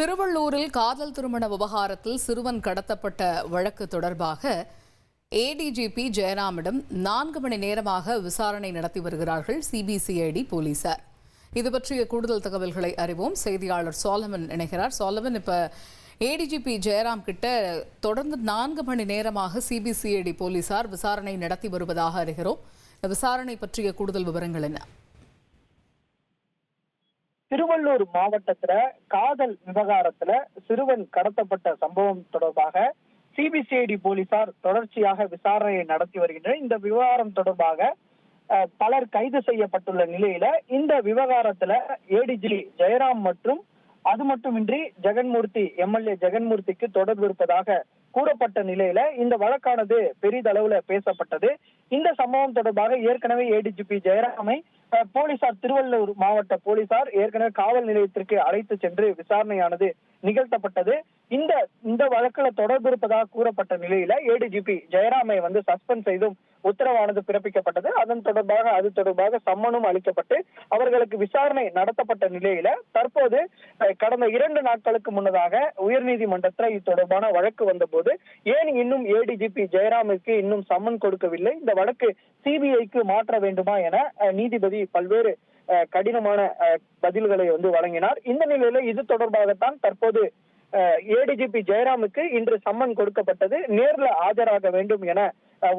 திருவள்ளூரில் காதல் திருமண விவகாரத்தில் சிறுவன் கடத்தப்பட்ட வழக்கு தொடர்பாக ஏடிஜிபி ஜெயராமிடம் நான்கு மணி நேரமாக விசாரணை நடத்தி வருகிறார்கள் சிபிசிஐடி போலீசார். இது பற்றிய கூடுதல் தகவல்களை அறிவோம். செய்தியாளர் சோலமன் இணைகிறார். சோலமன் இப்ப ஏடிஜிபி ஜெயராம் கிட்ட தொடர்ந்து நான்கு மணி நேரமாக சிபிசிஐடி போலீசார் விசாரணை நடத்தி வருவதாக அறிகிறோம். விசாரணை பற்றிய கூடுதல் விவரங்கள் என்ன? திருவள்ளூர் மாவட்டத்துல காதல் விவகாரத்துல சிறுவன் கடத்தப்பட்ட சம்பவம் தொடர்பாக சிபிசிஐடி போலீசார் தொடர்ச்சியாக விசாரணையை நடத்தி வருகின்றனர். இந்த விவகாரம் தொடர்பாக பலர் கைது செய்யப்பட்டுள்ள நிலையில இந்த விவகாரத்துல ஏடிஜி ஜெயராம் மற்றும் அது மட்டுமின்றி ஜெகன்மூர்த்தி எம்எல்ஏ ஜெகன்மூர்த்திக்கு தொடர்பு இருப்பதாக கூறப்பட்ட நிலையில இந்த வழக்கானது பெரிதளவுல பேசப்பட்டது. இந்த சம்பவம் தொடர்பாக ஏற்கனவே ஏடிஜிபி ஜெயராமை போலீசார் திருவள்ளூர் மாவட்ட போலீசார் ஏற்கனவே காவல் நிலையத்திற்கு அழைத்து சென்று விசாரணையானது நிகழ்த்தப்பட்டது. இந்த இந்த வழக்குல தொடர்பு இருப்பதாக கூறப்பட்ட நிலையில ஏடிஜிபி ஜெயராமை வந்து சஸ்பெண்ட் செய்தும் உத்தரவானது பிறப்பிக்கப்பட்டது. அதன் தொடர்பாக அது தொடர்பாக சம்மனும் அளிக்கப்பட்டு அவர்களுக்கு விசாரணை நடத்தப்பட்ட நிலையில தற்போது கடந்த இரண்டு நாட்களுக்கு முன்னதாக உயர்நீதிமன்றத்தில் இது தொடர்பான வழக்கு வந்தபோது ஏன் இன்னும் ஏடிஜிபி ஜெயராமிற்கு இன்னும் சம்மன் கொடுக்கவில்லை? இந்த வழக்கு சிபிஐக்கு மாற்ற வேண்டுமா என அஹ், நீதிபதி பல்வேறு அஹ், கடினமான அஹ், பதில்களை வந்து வழங்கினார். இந்த நிலையில இது தொடர்பாகத்தான் தற்போது ஏடிஜிபி ஜெயராமுக்கு இன்று சம்மன் கொடுக்கப்பட்டது. நேர்ல ஆஜராக வேண்டும் என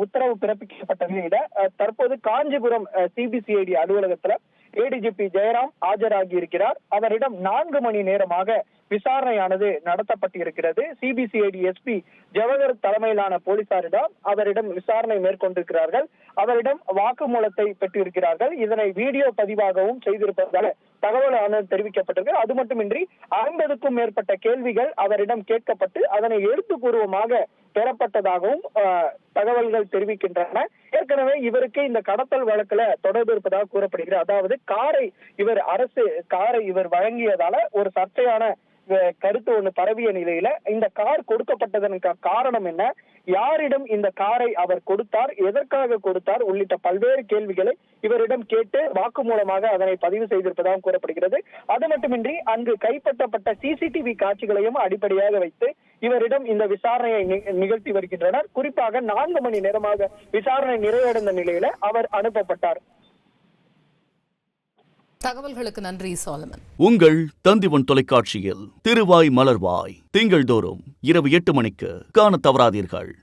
உத்தரவு பிறப்பிக்கப்பட்ட நிலையில தற்போது காஞ்சிபுரம் சிபிசிஐடி அலுவலகத்துல ஏடிஜிபி ஜெயராம் ஆஜராகி இருக்கிறார். அவரிடம் நான்கு மணி நேரமாக விசாரணையானது நடத்தப்பட்டிருக்கிறது. சிபிசிஐடி எஸ்பி ஜவஹர் தலைமையிலான போலீசாரிடம் அவரிடம் விசாரணை மேற்கொண்டிருக்கிறார்கள். அவரிடம் வாக்குமூலத்தை பெற்றிருக்கிறார்கள். இதனை வீடியோ பதிவாகவும் செய்திருப்பதாக தகவல் ஆனது தெரிவிக்கப்பட்டிருக்கு. அது மட்டுமின்றி ஐம்பதுக்கும் மேற்பட்ட கேள்விகள் அவரிடம் கேட்கப்பட்டு அதனை எழுத்துப்பூர்வமாக பெறப்பட்டதாகவும் தகவல்கள் தெரிவிக்கின்றன. ஏற்கனவே இவருக்கு இந்த கடத்தல் வழக்குல தொடர்பு இருப்பதாக கூறப்படுகிறது. அதாவது காரை இவர் அரசு காரை இவர் வழங்கியதால ஒரு சர்ச்சையான கருத்து ஒண்ணு பரவிய நிலையில இந்த கார் கொடுக்கப்பட்டதற்கு காரணம் என்ன? யாரிடம் இந்த காரை அவர் கொடுத்தார்? எதற்காக கொடுத்தார்? உள்ளிட்ட பல்வேறு கேள்விகளை இவரிடம் கேட்டு வாக்குமூலமாக அதனை பதிவு செய்திருப்பதாக கூறப்படுகிறது. அது மட்டுமின்றி அங்கு கைப்பற்றப்பட்ட சிசிடிவி காட்சிகளையும் அடிப்படையாக வைத்து இவரிடம் இந்த விசாரணையை நிகழ்த்தி வருகின்றனர். குறிப்பாக நான்கு மணி நேரமாக விசாரணை நிறைவடைந்த நிலையில அவர் அனுப்பப்பட்டார். தகவல்களுக்கு நன்றி சோலமன். உங்கள் தந்திவன் தொலைக்காட்சியில் திருவாய் மலர்வாய் திங்கள்தோறும் இரவு எட்டு மணிக்கு காணத் தவறாதீர்கள்.